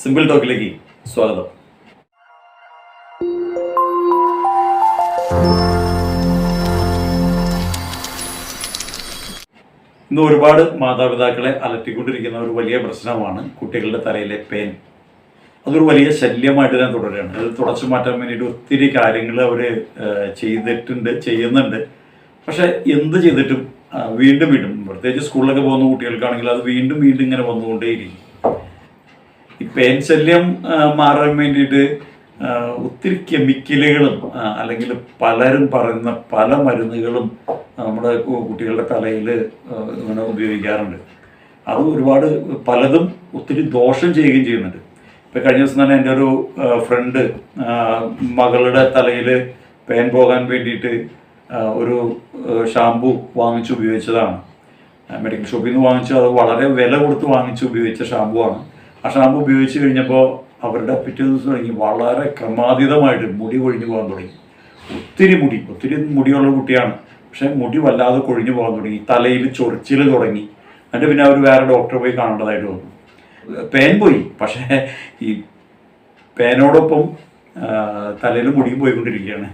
Simple ടോക്കിലേക്ക് സ്വാഗതം. ഇന്ന് ഒരുപാട് മാതാപിതാക്കളെ അലട്ടിക്കൊണ്ടിരിക്കുന്ന ഒരു വലിയ പ്രശ്നമാണ് കുട്ടികളുടെ തലയിലെ പേൻ അതൊരു വലിയ ശല്യമായിട്ട് ഞാൻ തുടരുകയാണ്. അത് തുടച്ചു മാറ്റാൻ വേണ്ടിയിട്ട് ഒത്തിരി കാര്യങ്ങൾ അവർ ചെയ്തിട്ടുണ്ട് ചെയ്യുന്നുണ്ട്. പക്ഷെ എന്ത് ചെയ്തിട്ടും വീണ്ടും വീണ്ടും പ്രത്യേകിച്ച് സ്കൂളിലൊക്കെ പോകുന്ന കുട്ടികൾക്കാണെങ്കിൽ അത് വീണ്ടും വീണ്ടും ഇങ്ങനെ വന്നുകൊണ്ടേയിരിക്കും. പേൻ ശല്യം ആ, മാറാൻ വേണ്ടിയിട്ട് ഒത്തിരി കെമിക്കലുകളും അല്ലെങ്കിൽ പലരും പറയുന്ന പല മരുന്നുകളും നമ്മുടെ കുട്ടികളുടെ തലയിൽ ഇങ്ങനെ ഉപയോഗിക്കാറുണ്ട്. അത് ഒരുപാട് പലതും ഒത്തിരി ദോഷം ചെയ്യുകയും ചെയ്യുന്നുണ്ട്. ഇപ്പം കഴിഞ്ഞ ദിവസം തന്നെ എന്റെ ഒരു ഫ്രണ്ട് മകളുടെ തലയിൽ പേൻ പോകാൻ വേണ്ടിയിട്ട് ഒരു ഷാമ്പു വാങ്ങിച്ച് ഉപയോഗിച്ചതാണ്. മെഡിക്കൽ ഷോപ്പിൽ നിന്ന് വാങ്ങിച്ചു അത് വളരെ വില കൊടുത്ത് വാങ്ങിച്ച് ഉപയോഗിച്ച ഷാമ്പു ആണ്. ആ ഷാമ്പു ഉപയോഗിച്ച് കഴിഞ്ഞപ്പോൾ അവരുടെ പിറ്റേ ദിവസം തുടങ്ങി. വളരെ ക്രമാതീതമായിട്ട് മുടി കൊഴിഞ്ഞു പോകാൻ തുടങ്ങി. ഒത്തിരി മുടി ഒത്തിരി മുടിയുള്ള കുട്ടിയാണ്. പക്ഷേ മുടി വല്ലാതെ കൊഴിഞ്ഞു പോകാൻ തുടങ്ങി. തലയിൽ ചൊറിച്ചിൽ തുടങ്ങി. എന്നിട്ട് പിന്നെ അവർ വേറെ ഡോക്ടറെ പോയി കാണേണ്ടതായിട്ട് വന്നു. പേൻ പോയി. പക്ഷേ ഈ പേനോടൊപ്പം തലയിൽ മുടിയും പോയിക്കൊണ്ടിരിക്കുകയാണ്.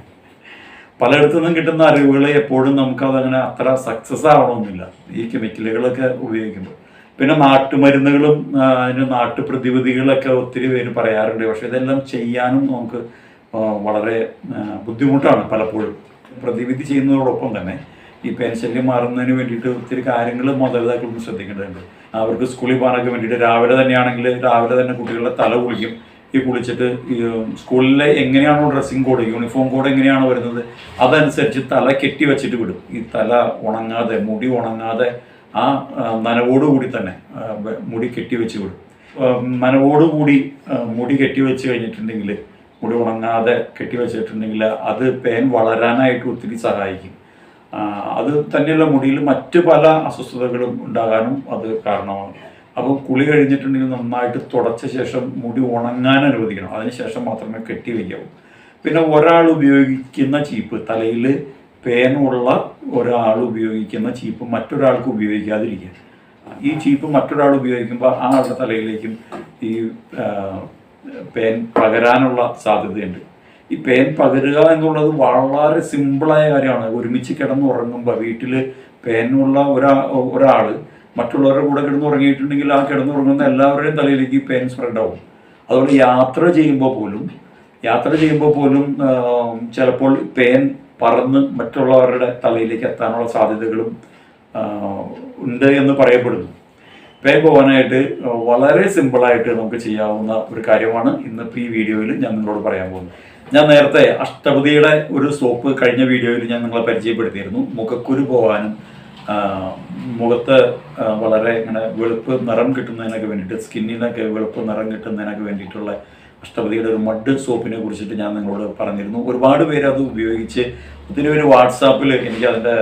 പലയിടത്തു നിന്നും കിട്ടുന്ന അറിവുകൾ എപ്പോഴും നമുക്കതങ്ങനെ അത്ര സക്സസ് ആവണമെന്നില്ല. ഈ കെമിക്കലുകളൊക്കെ ഉപയോഗിക്കുമ്പോൾ. പിന്നെ നാട്ടുമരുന്നുകളും അതിന് നാട്ടുപ്രതിവിധികളൊക്കെ ഒത്തിരി പേര് പറയാറുണ്ട്. പക്ഷെ ഇതെല്ലാം ചെയ്യാനും നമുക്ക് വളരെ ബുദ്ധിമുട്ടാണ് പലപ്പോഴും. പ്രതിവിധി ചെയ്യുന്നതോടൊപ്പം തന്നെ ഈ പെൻശല്യം മാറുന്നതിന് വേണ്ടിയിട്ട് ഒത്തിരി കാര്യങ്ങൾ മാതാപിതാക്കളും ശ്രദ്ധിക്കേണ്ടതുണ്ട്. അവർക്ക് സ്കൂളിൽ പോകാനൊക്കെ വേണ്ടിയിട്ട് രാവിലെ തന്നെയാണെങ്കിൽ രാവിലെ തന്നെ കുട്ടികളുടെ തല കുളിക്കും. ഈ കുളിച്ചിട്ട് സ്കൂളിലെ എങ്ങനെയാണോ ഡ്രസ്സിങ് കോഡ് യൂണിഫോം കോഡ് എങ്ങനെയാണോ വരുന്നത് അതനുസരിച്ച് തല കെട്ടി വെച്ചിട്ട് വിടും. ഈ തല ഉണങ്ങാതെ മുടി ഉണങ്ങാതെ ആ നനവോടുകൂടി തന്നെ മുടി കെട്ടി വെച്ച് വിടും നനവോടുകൂടി മുടി കെട്ടിവെച്ച് കഴിഞ്ഞിട്ടുണ്ടെങ്കിൽ മുടി ഉണങ്ങാതെ കെട്ടിവെച്ചിട്ടുണ്ടെങ്കിൽ അത് പേൻ വളരാനായിട്ട് ഒത്തിരി സഹായിക്കും. അത് തന്നെയുള്ള മുടിയിൽ മറ്റ് പല അസ്വസ്ഥതകളും ഉണ്ടാകാനും അത് കാരണമാണ് അപ്പോൾ കുളി കഴിഞ്ഞിട്ടുണ്ടെങ്കിൽ നന്നായിട്ട് തുടച്ച ശേഷം മുടി ഉണങ്ങാൻ അനുവദിക്കണം. അതിനുശേഷം മാത്രമേ കെട്ടി വയ്ക്കാവൂ. പിന്നെ ഒരാൾ ഉപയോഗിക്കുന്ന ചീപ്പ് തലയിൽ പേനുള്ള ഒരാൾ ഉപയോഗിക്കുന്ന ചീപ്പ് മറ്റൊരാൾക്ക് ഉപയോഗിക്കാതിരിക്കുക ഈ ചീപ്പ് മറ്റൊരാൾ ഉപയോഗിക്കുമ്പോൾ ആ ആളുടെ തലയിലേക്കും ഈ പേൻ പകരാനുള്ള സാധ്യതയുണ്ട്. ഈ പേൻ പകരുക എന്നുള്ളത് വളരെ സിമ്പിളായ കാര്യമാണ്. ഒരുമിച്ച് കിടന്ന് ഉറങ്ങുമ്പോൾ വീട്ടിൽ പേനുള്ള ഒരാ ഒരാൾ മറ്റുള്ളവരുടെ കൂടെ കിടന്ന് ഉറങ്ങിയിട്ടുണ്ടെങ്കിൽ ആ കിടന്നുറങ്ങുന്ന എല്ലാവരുടെയും തലയിലേക്ക് ഈ പേൻ സ്പ്രെഡ് ആവും അതുകൊണ്ട് യാത്ര ചെയ്യുമ്പോൾ പോലും യാത്ര ചെയ്യുമ്പോൾ പോലും ചിലപ്പോൾ പേൻ പറന്ന് മറ്റുള്ളവരുടെ തലയിലേക്ക് എത്താനുള്ള സാധ്യതകളും ഉണ്ട് എന്ന് പറയപ്പെടുന്നു. പേ പോകാനായിട്ട് വളരെ സിമ്പിളായിട്ട് നമുക്ക് ചെയ്യാവുന്ന ഒരു കാര്യമാണ് ഇന്നിപ്പോൾ ഈ വീഡിയോയിൽ ഞാൻ നിങ്ങളോട് പറയാൻ പോകുന്നത്. ഞാൻ നേരത്തെ അഷ്ടപതിയുടെ ഒരു സോപ്പ് കഴിഞ്ഞ വീഡിയോയിൽ ഞാൻ നിങ്ങളെ പരിചയപ്പെടുത്തിയിരുന്നു. മുഖക്കുരു പോകാനും മുഖത്ത് വളരെ ഇങ്ങനെ വെളുപ്പ് നിറം കിട്ടുന്നതിനൊക്കെ വേണ്ടിയിട്ട് സ്കിന്നിനൊക്കെ വെളുപ്പ് നിറം കിട്ടുന്നതിനൊക്കെ വേണ്ടിയിട്ടുള്ള അഷ്ടപതിയുടെ ഒരു മഡ് സോപ്പിനെ കുറിച്ചിട്ട് ഞാൻ നിങ്ങളോട് പറഞ്ഞിരുന്നു. ഒരുപാട് പേര് അത് ഉപയോഗിച്ച് ഒത്തിരി പേര് വാട്സാപ്പിൽ എനിക്ക് അതിന്റെ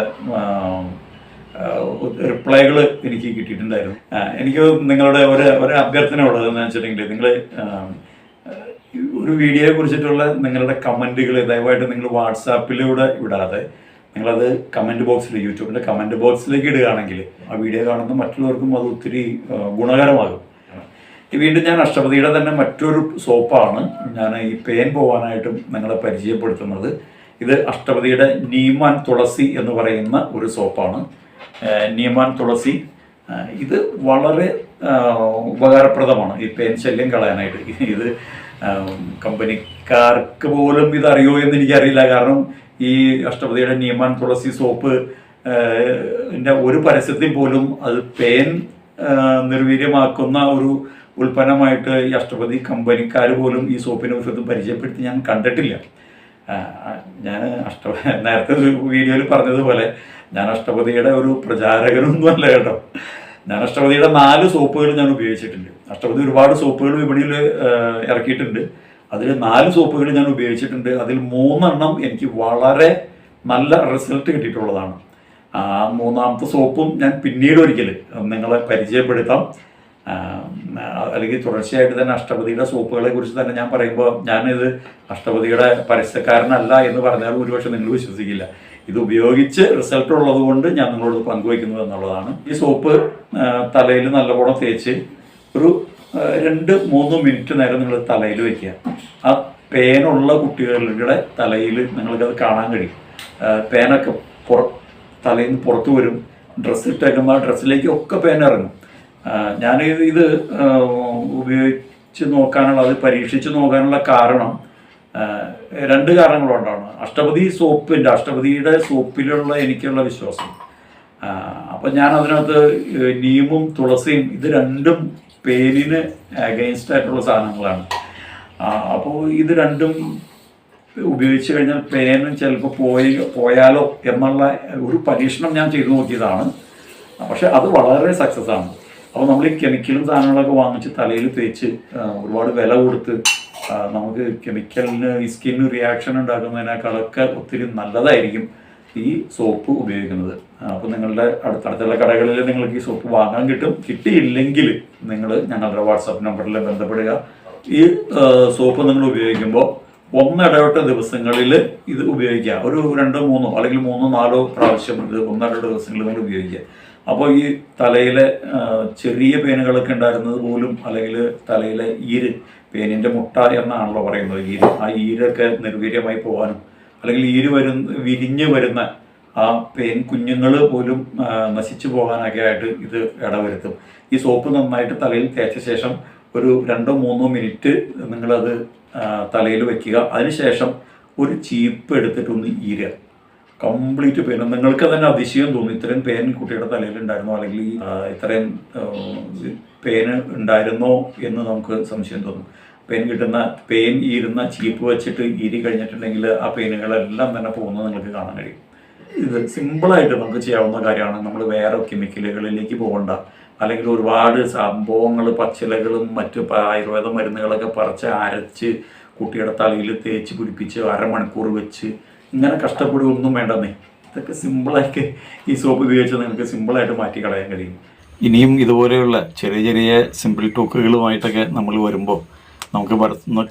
റിപ്ലൈകൾ എനിക്ക് കിട്ടിയിട്ടുണ്ടായിരുന്നു. എനിക്ക് നിങ്ങളുടെ ഒരു ഒരു അഭ്യർത്ഥന ഉള്ളത് എന്ന് വെച്ചിട്ടുണ്ടെങ്കിൽ നിങ്ങൾ ഒരു വീഡിയോയെ കുറിച്ചിട്ടുള്ള നിങ്ങളുടെ കമന്റുകൾ ദയവായിട്ട് നിങ്ങൾ വാട്സാപ്പിലൂടെ വിടാതെ നിങ്ങളത് കമന്റ് ബോക്സിൽ യൂട്യൂബിന്റെ കമന്റ് ബോക്സിലേക്ക് ഇടുകയാണെങ്കിൽ ആ വീഡിയോ കാണുന്ന മറ്റുള്ളവർക്കും അത് ഒത്തിരി ഗുണകരമാകും. വീണ്ടും ഞാൻ അഷ്ടപതിയുടെ തന്നെ മറ്റൊരു സോപ്പാണ് ഞാൻ ഈ പേൻ പോകാനായിട്ടും നിങ്ങളെ പരിചയപ്പെടുത്തുന്നത്. ഇത് അഷ്ടപതിയുടെ നീമാൻ തുളസി എന്ന് പറയുന്ന ഒരു സോപ്പാണ്. നീമാൻ തുളസി. ഇത് വളരെ ഉപകാരപ്രദമാണ് ഈ പേൻ ശല്യം കളയാനായിട്ട്. ഇത് കമ്പനിക്കാർക്ക് പോലും ഇത് അറിയോ എന്ന് എനിക്കറിയില്ല. കാരണം ഈ അഷ്ടപതിയുടെ നീമാൻ തുളസി സോപ്പ് ഒരു പരസ്യത്തിൽ പോലും അത് പേൻ നിർവീര്യമാക്കുന്ന ഒരു ഉൽപ്പന്നമായിട്ട് ഈ അഷ്ടപതി കമ്പനിക്കാർ പോലും ഈ സോപ്പിനെ കുറിച്ചൊന്നും പരിചയപ്പെടുത്തി ഞാൻ കണ്ടിട്ടില്ല. ഞാൻ അഷ്ട നേരത്തെ വീഡിയോയിൽ പറഞ്ഞതുപോലെ ഞാൻ അഷ്ടപതിയുടെ ഒരു പ്രചാരകനൊന്നും അല്ല കേട്ടോ. ഞാൻ അഷ്ടപതിയുടെ നാല് സോപ്പുകൾ ഞാൻ ഉപയോഗിച്ചിട്ടുണ്ട്. അഷ്ടപതി ഒരുപാട് സോപ്പുകൾ വിപണിയിൽ ഇറക്കിയിട്ടുണ്ട്. അതിൽ നാല് സോപ്പുകൾ ഞാൻ ഉപയോഗിച്ചിട്ടുണ്ട്. അതിൽ മൂന്നെണ്ണം എനിക്ക് വളരെ നല്ല റിസൾട്ട് കിട്ടിയിട്ടുള്ളതാണ്. ആ മൂന്നാമത്തെ സോപ്പും ഞാൻ പിന്നീട് ഒരിക്കൽ നിങ്ങളെ പരിചയപ്പെടുത്താം. അല്ലെങ്കിൽ തുടർച്ചയായിട്ട് തന്നെ അഷ്ടപതിയുടെ സോപ്പുകളെ കുറിച്ച് തന്നെ ഞാൻ പറയുമ്പോൾ ഞാനിത് അഷ്ടപതിയുടെ പരസ്യക്കാരനല്ല എന്ന് പറഞ്ഞാൽ ഒരുപക്ഷെ നിങ്ങൾ വിശ്വസിക്കില്ല. ഇത് ഉപയോഗിച്ച് റിസൾട്ട് ഉള്ളത് കൊണ്ട് ഞാൻ നിങ്ങളോട് പങ്കുവയ്ക്കുന്നത് എന്നുള്ളതാണ്. ഈ സോപ്പ് തലയിൽ നല്ലപോലെ തേച്ച് ഒരു രണ്ട് മൂന്ന് മിനിറ്റ് നേരം നിങ്ങൾ തലയിൽ വെക്കുക. ആ പേനുള്ള കുട്ടികളുടെ തലയിൽ നിങ്ങൾക്കത് കാണാൻ കഴിയും. പേനൊക്കെ പുറ തലയിൽ നിന്ന് പുറത്തു വരും. ഡ്രസ്സ് ഇട്ടേക്കുമ്പോൾ ആ ഡ്രസ്സിലേക്കൊക്കെ പേന ഇറങ്ങും ആ, ഞാൻ ഇത് ഉപയോഗിച്ച് നോക്കാനുള്ള അത് പരീക്ഷിച്ച് നോക്കാനുള്ള കാരണം രണ്ട് രണ്ട് കാരണങ്ങളുണ്ടാണ്. അഷ്ടപതി സോപ്പിന്റെ അഷ്ടപതിയുടെ സോപ്പിലുള്ള എനിക്കുള്ള വിശ്വാസം. അപ്പം ഞാൻ അതിനകത്ത് നീമും തുളസിയും ഇത് രണ്ടും പേരിന് അഗെയിൻസ്റ്റ് ആയിട്ടുള്ള സാധനങ്ങളാണ്. അപ്പോൾ ഇത് രണ്ടും ഉപയോഗിച്ച് കഴിഞ്ഞാൽ പേനും ചിലപ്പോൾ പോയി പോയാലോ എന്നുള്ള ഒരു പരീക്ഷണം ഞാൻ ചെയ്തു നോക്കിയതാണ്. പക്ഷെ അത് വളരെ സക്സസ് ആണ്. അപ്പോൾ നമ്മൾ ഈ കെമിക്കലും സാധനങ്ങളൊക്കെ വാങ്ങിച്ച് തലയിൽ തേച്ച് ഒരുപാട് വില കൊടുത്ത് നമുക്ക് കെമിക്കലിന് ഈ സ്കിന്നിന് റിയാക്ഷൻ ഉണ്ടാക്കുന്നതിനേക്കാളൊക്കെ ഒത്തിരി നല്ലതായിരിക്കും ഈ സോപ്പ് ഉപയോഗിക്കുന്നത്. അപ്പോൾ നിങ്ങളുടെ അടുത്തടുത്തുള്ള കടകളിൽ നിങ്ങൾക്ക് ഈ സോപ്പ് വാങ്ങാൻ കിട്ടും. കിട്ടിയില്ലെങ്കിൽ നിങ്ങൾ ഞങ്ങളുടെ വാട്സാപ്പ് നമ്പറിൽ ബന്ധപ്പെടുക. ഈ സോപ്പ് നിങ്ങൾ ഉപയോഗിക്കുമ്പോൾ ഒന്നിടവിട്ട ദിവസങ്ങളിൽ ഇത് ഉപയോഗിക്കുക ഒരു രണ്ടോ മൂന്നോ അല്ലെങ്കിൽ മൂന്നോ നാലോ പ്രാവശ്യം ഇത് ഒന്നിടവിട്ട ദിവസങ്ങളിൽ നിങ്ങൾ ഉപയോഗിക്കുക അപ്പോൾ ഈ തലയിലെ ചെറിയ പേനുകളൊക്കെ ഉണ്ടായിരുന്നത് പോലും അല്ലെങ്കിൽ തലയിലെ ഈര് പേനിന്റെ മുട്ട എന്നാണല്ലോ പറയുന്നത്. ഈര് ആ ഈരൊക്കെ നിർവീര്യമായി പോകാനും അല്ലെങ്കിൽ ഈര് വരുന്ന വിരിഞ്ഞ് വരുന്ന ആ പേൻ കുഞ്ഞുങ്ങൾ പോലും നശിച്ചു പോകാനൊക്കെ ആയിട്ട് ഇത് ഇടവരുത്തും. ഈ സോപ്പ് നന്നായിട്ട് തലയിൽ തേച്ച ശേഷം ഒരു രണ്ടോ മൂന്നോ മിനിറ്റ് നിങ്ങളത് തലയിൽ വയ്ക്കുക അതിനുശേഷം ഒരു ചീപ്പ് എടുത്തിട്ടൊന്ന് ഈരുക. Complete pain. നിങ്ങൾക്ക് തന്നെ അതിശയം തോന്നും ഇത്രയും പേൻ കുട്ടിയുടെ തലയിൽ ഉണ്ടായിരുന്നോ? അല്ലെങ്കിൽ ഇത്രയും പെയിൻ ഉണ്ടായിരുന്നോ എന്ന് നമുക്ക് സംശയം തോന്നും. പേൻ കിട്ടുന്ന പേൻ ഈരുന്ന ചീപ്പ് വെച്ചിട്ട് ഈരി കഴിഞ്ഞിട്ടുണ്ടെങ്കിൽ ആ പെയിനുകളെല്ലാം തന്നെ പോകുന്നത് നിങ്ങൾക്ക് കാണാൻ കഴിയും. ഇത് സിമ്പിളായിട്ട് നമുക്ക് ചെയ്യാവുന്ന കാര്യമാണ്. നമ്മൾ വേറെ കെമിക്കലുകളിലേക്ക് പോകണ്ട. അല്ലെങ്കിൽ ഒരുപാട് സംഭവങ്ങൾ പച്ചിലകളും മറ്റു ആയുർവേദ മരുന്നുകളൊക്കെ പറിച്ച് അരച്ച് കുട്ടിയുടെ തലയിൽ തേച്ച് പിടിപ്പിച്ച് അരമണിക്കൂർ വെച്ച് ഇങ്ങനെ കഷ്ടപ്പെടുകയൊന്നും വേണ്ടെന്നേ ഇതൊക്കെ സിമ്പിളായിട്ട് ഈ സോപ്പ് ഉപയോഗിച്ച് നിങ്ങൾക്ക് സിമ്പിളായിട്ട് മാറ്റി കളയാൻ കഴിയും. ഇനിയും ഇതുപോലെയുള്ള ചെറിയ ചെറിയ സിമ്പിൾ ടോക്കുകളുമായിട്ടൊക്കെ നമ്മൾ വരുമ്പോൾ നമുക്ക്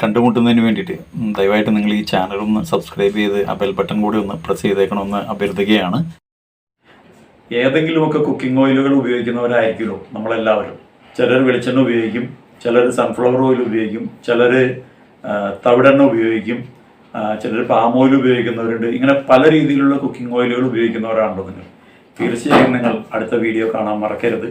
കണ്ടുമുട്ടുന്നതിന് വേണ്ടിയിട്ട് ദയവായിട്ട് നിങ്ങൾ ഈ ചാനൽ ഒന്ന് സബ്സ്ക്രൈബ് ചെയ്ത് ആ ബെൽ ബട്ടൺ കൂടി ഒന്ന് പ്രസ് ചെയ്തേക്കണമെന്ന് അഭ്യർത്ഥിക്കുകയാണ്. ഏതെങ്കിലുമൊക്കെ കുക്കിംഗ് ഓയിലുകൾ ഉപയോഗിക്കുന്നവരായിരിക്കുമല്ലോ നമ്മളെല്ലാവരും. ചിലർ വെളിച്ചെണ്ണ ഉപയോഗിക്കും ചിലർ സൺഫ്ലവർ ഓയിൽ ഉപയോഗിക്കും ചിലർ തവിടെണ്ണ ഉപയോഗിക്കും ചിലർ പാം ഓയിൽ ഉപയോഗിക്കുന്നവരുണ്ട്. ഇങ്ങനെ പല രീതിയിലുള്ള കുക്കിംഗ് ഓയിലുകൾ ഉപയോഗിക്കുന്നവരാണല്ലോ നിങ്ങൾ. തീർച്ചയായും നിങ്ങൾ അടുത്ത വീഡിയോ കാണാൻ മറക്കരുത്.